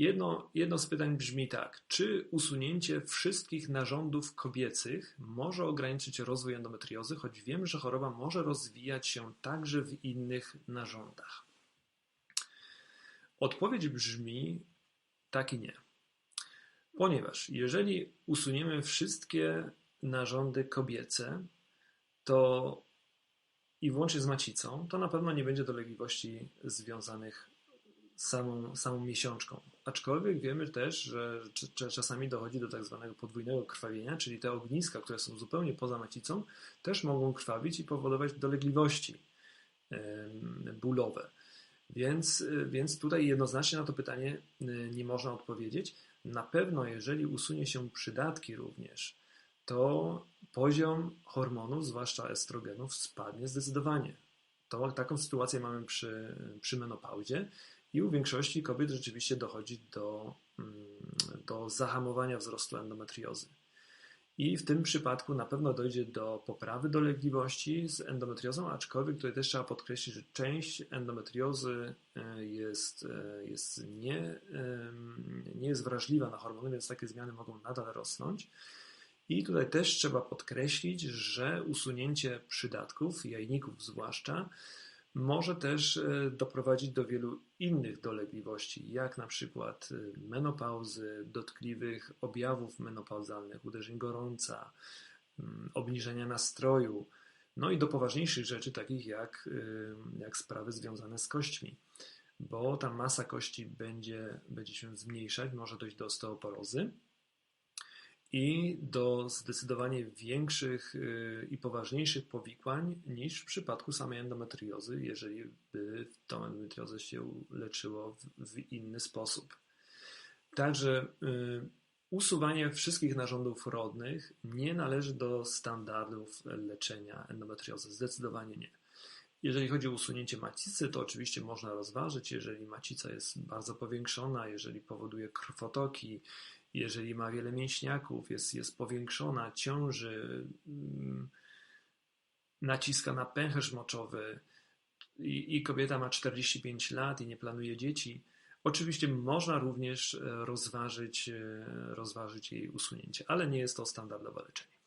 Jedno, jedno z pytań brzmi tak: czy usunięcie wszystkich narządów kobiecych może ograniczyć rozwój endometriozy, choć wiem, że choroba może rozwijać się także w innych narządach? Odpowiedź brzmi tak i nie. Ponieważ jeżeli usuniemy wszystkie narządy kobiece, to i włącznie z macicą, to na pewno nie będzie dolegliwości związanych samą, samą miesiączką. Aczkolwiek wiemy też, że czasami dochodzi do tak zwanego podwójnego krwawienia, czyli te ogniska, które są zupełnie poza macicą, też mogą krwawić i powodować dolegliwości bólowe. Więc, więc tutaj jednoznacznie na to pytanie y, nie można odpowiedzieć. Na pewno, jeżeli usunie się przydatki również, to poziom hormonów, zwłaszcza estrogenów, spadnie zdecydowanie. To, taką sytuację mamy przy, przy menopauzie i u większości kobiet rzeczywiście dochodzi do, mm, do zahamowania wzrostu endometriozy. I w tym przypadku na pewno dojdzie do poprawy dolegliwości z endometriozą, aczkolwiek tutaj też trzeba podkreślić, że część endometriozy e, jest, e, jest nie, nie jest wrażliwa na hormony, więc takie zmiany mogą nadal rosnąć. I tutaj też trzeba podkreślić, że usunięcie przydatków, jajników zwłaszcza, może też e, doprowadzić do wielu innych dolegliwości, jak na przykład e, menopauzy, dotkliwych objawów menopauzalnych, uderzeń gorąca, mm, obniżenia nastroju, no i do poważniejszych rzeczy, takich jak, e, jak sprawy związane z kośćmi, bo ta masa kości będzie, będzie się zmniejszać, może dojść do osteoporozy i do zdecydowanie większych y, i poważniejszych powikłań niż w przypadku samej endometriozy, jeżeli by tą endometriozę się leczyło w, inny sposób. Także y, usuwanie wszystkich narządów rodnych nie należy do standardów leczenia endometriozy. Zdecydowanie nie. Jeżeli chodzi o usunięcie macicy, to oczywiście można rozważyć, jeżeli macica jest bardzo powiększona, jeżeli powoduje krwotoki, jeżeli ma wiele mięśniaków, jest, jest powiększona, ciąży, mm, naciska na pęcherz moczowy i, i kobieta ma 45 lat i nie planuje dzieci, oczywiście można również e, rozważyć, e, rozważyć jej usunięcie, ale nie jest to standardowe leczenie.